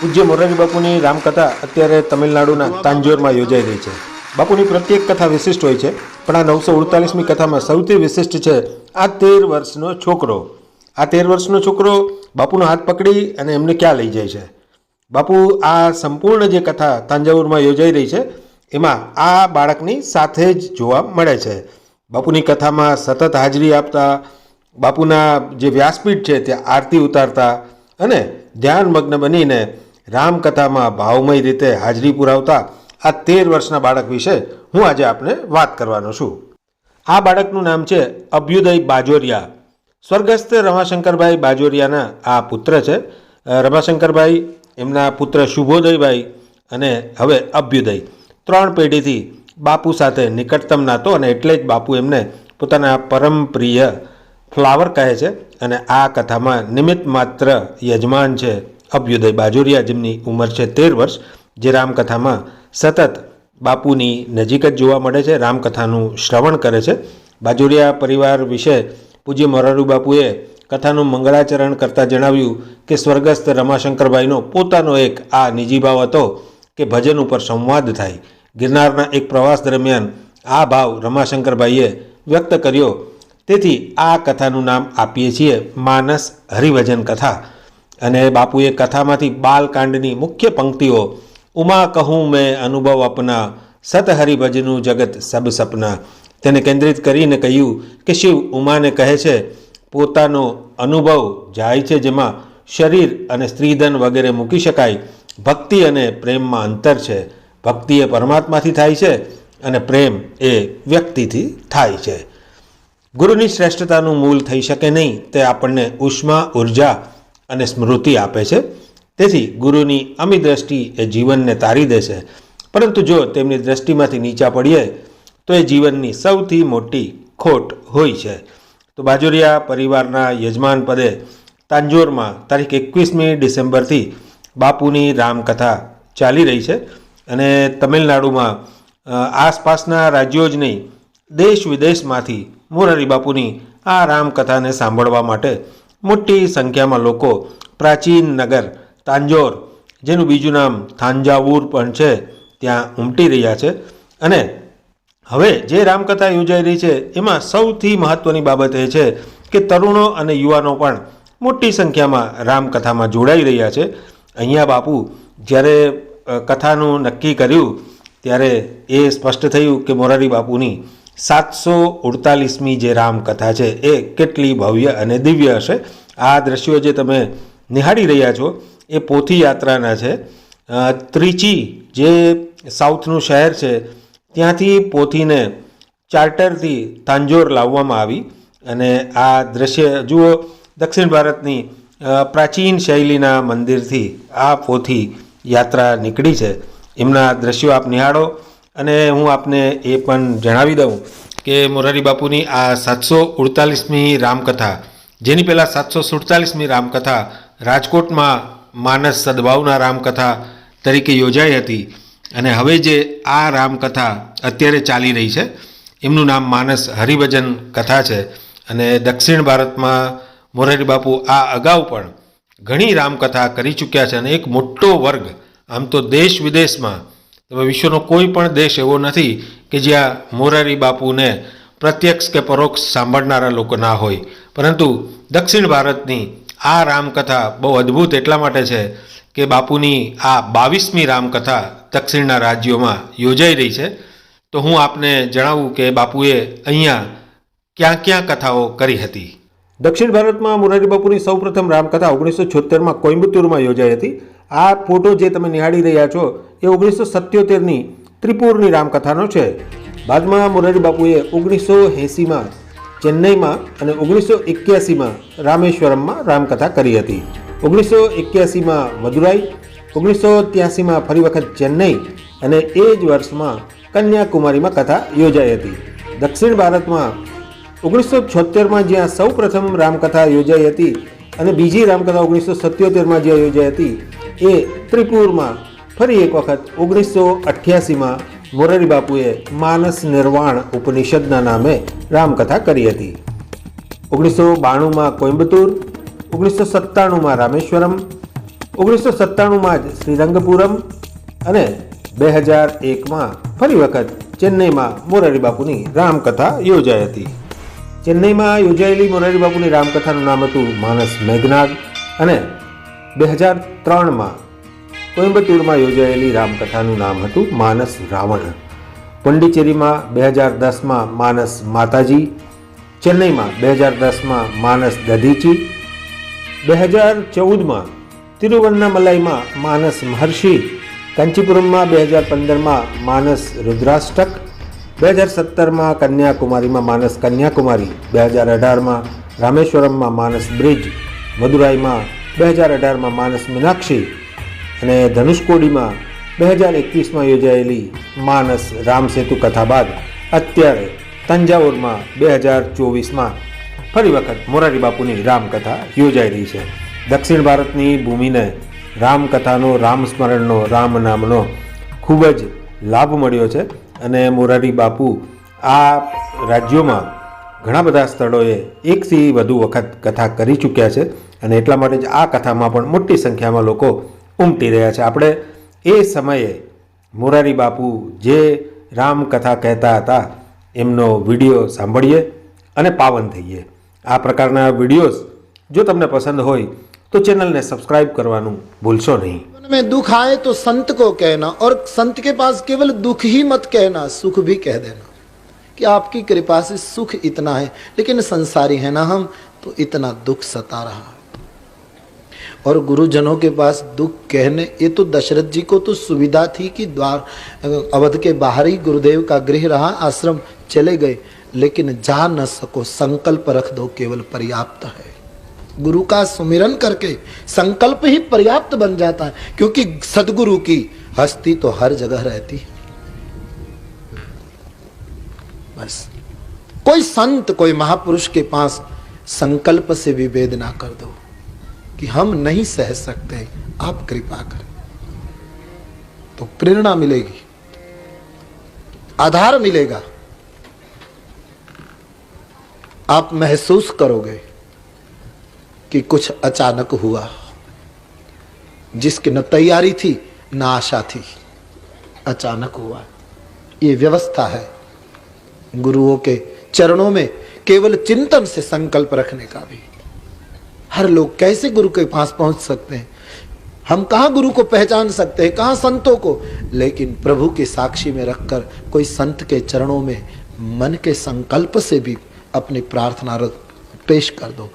પૂજ્ય મોરારી બાપુની રામકથા અત્યારે તમિલનાડુના તાંજોરમાં યોજાઈ રહી છે. બાપુની પ્રત્યેક કથા વિશિષ્ટ હોય છે, પણ આ નવસો અડતાલીસમી કથામાં સૌથી વિશિષ્ટ છે આ તેર વર્ષનો છોકરો. આ તેર વર્ષનો છોકરો બાપુનો હાથ પકડી અને એમને ક્યાં લઈ જાય છે? બાપુ આ સંપૂર્ણ જે કથા તાંજાવુરમાં યોજાઈ રહી છે, એમાં આ બાળકની સાથે જ જોવા મળે છે. બાપુની કથામાં સતત હાજરી આપતા, બાપુના જે વ્યાસપીઠ છે, ત્યાં આરતી ઉતારતા અને ધ્યાનમગ્ન બનીને રામકથામાં ભાવમય રીતે હાજરી પુરાવતા આ તેર વર્ષના બાળક વિશે હું આજે આપને વાત કરવાનો છું. આ બાળકનું નામ છે અભ્યુદય બાજોરિયા. સ્વર્ગસ્થ રમાશંકરભાઈ બાજોરિયાના આ પુત્ર છે. રમાશંકરભાઈ, એમના પુત્ર શુભોદયભાઈ અને હવે અભ્યુદય. ત્રણ પેઢીથી બાપુ સાથે નિકટતમ નાતો અને એટલે જ બાપુ એમને પોતાના પરમ પ્રિય ફ્લાવર કહે છે અને આ કથામાં નિમિત્ત માત્ર યજમાન છે. અભ્યુદય બાજોરિયા જેમની ઉંમર છે તેર વર્ષ, જે રામકથામાં સતત બાપુની નજીક જ જોવા મળે છે, રામકથાનું શ્રવણ કરે છે. બાજોરિયા પરિવાર વિશે પૂજ્ય મોરારુ બાપુએ કથાનું મંગળાચરણ કરતાં જણાવ્યું કે સ્વર્ગસ્થ રમાશંકરભાઈનો પોતાનો એક આ નિજી ભાવ હતો કે ભજન ઉપર સંવાદ થાય. ગિરનારના એક પ્રવાસ દરમિયાન આ ભાવ રમાશંકરભાઈએ વ્યક્ત કર્યો. તેથી આ કથાનું નામ આપીએ છીએ માનસ હરિભજન કથા. અને બાપુએ કથામાંથી બાલકાંડની મુખ્ય પંક્તિઓ, ઉમા કહું મેં અનુભવ અપના સત હરિભજનું જગત સબ સપના. તેને કેન્દ્રિત કરીને કહ્યું કે શિવ ઉમાને કહે છે, પોતાનો અનુભવ જાય છે જેમાં શરીર અને સ્ત્રીધન વગેરે મૂકી શકાય. ભક્તિ અને પ્રેમમાં અંતર છે. ભક્તિ એ પરમાત્માથી થાય છે અને પ્રેમ એ વ્યક્તિથી થાય છે. ગુરુની શ્રેષ્ઠતાનું મૂલ થઈ શકે નહીં તે આપણને ઉષ્મા, ઊર્જા અને સ્મૃતિ આપે છે. તેથી ગુરુની અમી દ્રષ્ટિ એ જીવનને તારી દેશે. પરંતુ જો તેમની દ્રષ્ટિમાંથી નીચા પડીએ, તો એ જીવનની સૌથી મોટી ખોટ હોય છે. તો બાજોરિયા પરિવારના યજમાન પદે તાંજોરમાં તારીખ એકવીસમી ડિસેમ્બરથી બાપુની રામકથા ચાલી રહી છે અને તમિલનાડુમાં આસપાસના રાજ્યો જ નહીં, દેશ વિદેશમાંથી મોરારી બાપુની આ રામકથાને સાંભળવા માટે મોટી સંખ્યામાં લોકો પ્રાચીન નગર, તાંજોર, જેનું બીજું નામ થાંજાવુર પણ છે, ત્યાં ઉમટી રહ્યા છે. અને હવે જે રામકથા યોજાઈ રહી છે, એમાં સૌથી મહત્ત્વની બાબત એ છે કે તરુણો અને યુવાનો પણ મોટી સંખ્યામાં રામકથામાં જોડાઈ રહ્યા છે. અહીંયા બાપુ, જ્યારે કથાનું નક્કી કર્યું, ત્યારે એ સ્પષ્ટ થયું કે મોરારી બાપુની સાતસો ઉડતાલીસમી જે રામકથા છે, એ કેટલી ભવ્ય અને દિવ્ય હશે? આ દ્રશ્યો જે તમે નિહાળી રહ્યા છો, એ પોથી યાત્રાના છે ત્રિચી જે સાઉથનું શહેર છે, ત્યાંથી પોથીને ચાર્ટરથી તાંજોર લાવવામાં આવી અને આ દ્રશ્ય, જુઓ, દક્ષિણ ભારતની પ્રાચીન શૈલીના મંદિરથી આ પોથી યાત્રા નીકળી છે. એમના દ્રશ્યો આપ નિહાળો. અને હું આપને એ પણ જણાવી દઉં કે મોરારી બાપુની આ સાતસો ઉડતાલીસમી રામકથા, જેની પહેલાં સાતસો સુડતાલીસમી રામકથા રાજકોટમાં માનસ સદભાવના રામકથા તરીકે યોજાઈ હતી અને હવે જે આ રામકથા અત્યારે ચાલી રહી છે, એમનું નામ માનસ હરિભજન કથા છે અને દક્ષિણ ભારતમાં મોરારી બાપુ આ અગાઉ પણ ઘણી રામકથા કરી ચૂક્યા છે અને એક મોટો વર્ગ, આમ તો દેશ વિદેશમાં તમે વિશ્વનો કોઈ પણ દેશ એવો નથી કે જ્યાં મોરારી બાપુને પ્રત્યક્ષ કે પરોક્ષ સાંભળનારા લોકો ના હોય. પરંતુ દક્ષિણ ભારતની આ રામકથા બહુ અદ્ભુત એટલા માટે છે કે બાપુની આ બાવીસમી રામકથા દક્ષિણના રાજ્યોમાં યોજાઈ રહી છે. તો હું આપને જણાવું કે બાપુએ અહીંયા ક્યાં ક્યાં કથાઓ કરી હતી. દક્ષિણ ભારતમાં મોરારી બાપુની સૌપ્રથમ રામકથા ઓગણીસો છોતેરમાં કોઇમ્બતુરમાં યોજાઈ હતી. આ ફોટો જે તમે નિહાળી રહ્યા છો એ ઓગણીસો સત્યોતેરની ત્રિપુરની રામકથાનો છે. બાદમાં મોરારી બાપુએ ઓગણીસો એંસીમાં ચેન્નઈમાં અને ઓગણીસો એક્યાસીમાં રામેશ્વરમમાં રામકથા કરી હતી. ઓગણીસો એક્યાસીમાં મદુરાઈ, ઓગણીસો ત્યાસીમાં ફરી વખત ચેન્નઈ અને એ જ વર્ષમાં કન્યાકુમારીમાં કથા યોજાઈ હતી. દક્ષિણ ભારતમાં ઓગણીસો છોતેરમાં જ્યાં સૌ પ્રથમ રામકથા યોજાઈ હતી અને બીજી રામકથા ઓગણીસો સત્યોતેરમાં જ્યાં યોજાઈ હતી, એ ત્રિપુરમાં ફરી એક વખત ઓગણીસો અઠ્યાસીમાં મોરારી બાપુએ માનસ નિર્વાણ ઉપનિષદના નામે રામકથા કરી હતી. ઓગણીસો બાણુંમાં કોઇમ્બતુર, ઓગણીસો સત્તાણુંમાં રામેશ્વરમ, ઓગણીસો સત્તાણુંમાં જ શ્રીરંગપુરમ અને બે હજાર એકમાં ફરી વખત ચેન્નઈમાં મોરારી બાપુની રામકથા યોજાઈ હતી. ચેન્નઈમાં યોજાયેલી મોરારી બાપુની રામકથાનું નામ હતું માનસ મેઘનાથ અને બે હજાર ત્રણમાં કોઇમ્બતુરમાં યોજાયેલી રામકથાનું નામ હતું માનસ રાવણ. પોંડિચેરીમાં બે હજાર દસમાં માનસ માતાજી, ચેન્નઈમાં બે હજાર દસમાં માનસ દધીચી, બે હજાર ચૌદમાં તિરુવન્નામલાઈમાં માનસ મહર્ષિ, કાંચીપુરમમાં બે હજાર પંદરમાં માનસ રુદ્રાષ્ટક, બે હજાર સત્તરમાં કન્યાકુમારીમાં માનસ કન્યાકુમારી, બે હજાર અઢારમાં રામેશ્વરમમાં માનસ બ્રિજ, મદુરાઈમાં બે હજાર અઢારમાં માનસ મીનાક્ષી અને ધનુષકોડીમાં બે હજાર એકવીસમાં યોજાયેલી માનસ રામસેતુ કથા બાદ અત્યારે તંજાવુરમાં બે હજાર ચોવીસમાં ફરી વખત મોરારી બાપુની રામકથા યોજાઈ રહી છે. દક્ષિણ ભારતની ભૂમિને રામકથાનો રામ સ્મરણનો, રામ નામનો ખૂબ જ લાભ મળ્યો છે અને મોરારી બાપુ આ રાજ્યોમાં ઘણા બધા સ્થળોએ એકથી વધુ વખત કથા કરી ચૂક્યા છે અને એટલા માટે જ આ કથામાં પણ મોટી સંખ્યામાં લોકો ઉમટી રહ્યા છે આપણે એ સમયે મોરારી બાપુ જે રામકથા કહેતા હતા એમનો વિડીયો સાંભળીએ અને પાવન થઈએ આ પ્રકારના વિડીયોઝ જો તમને પસંદ હોય તો ચેનલને સબસ્ક્રાઈબ કરવાનું ભૂલશો નહીં जीवन में दुख आए तो संत को कहना और संत के पास केवल दुख ही मत कहना सुख भी कह देना कि आपकी कृपा से सुख इतना है लेकिन संसारी है ना हम तो इतना दुख सता रहा है और गुरुजनों के पास दुख, कहने, ये तो दशरथ जी को तो सुविधा थी कि द्वार, अवध के बाहर ही गुरुदेव का गृह रहा, आश्रम चले गए। लेकिन जा न सको, संकल्प रख दो, केवल पर्याप्त है। गुरु का सुमिरन करके संकल्प ही पर्याप्त बन जाता है, क्योंकि सदगुरु की हस्ती तो हर जगह रहती है। बस। कोई संत, कोई महापुरुष के पास संकल्प से विभेद ना कर दो। कि हम नहीं सह सकते। आप कृपा करें। तो प्रेरणा मिलेगी। आधार मिलेगा। आप महसूस करोगे कि कुछ अचानक हुआ, जिसकी न तैयारी थी, न आशा थी। अचानक हुआ। ये व्यवस्था है गुरुओं के चरणों में केवल चिंतन से संकल्प रखने का भी। हर लोग कैसे गुरु के पास पहुँच सकते हैं? हम कहाँ गुरु को पहचान सकते हैं? कहाँ संतों को? लेकिन प्रभु के साक्षी में रखकर कोई संत के चरणों में मन के संकल्प से भी अपनी प्रार्थना पेश कर दो।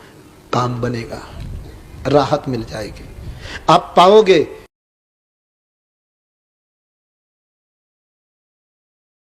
काम बनेगा। राहत मिल जाएगी। आप पाओगे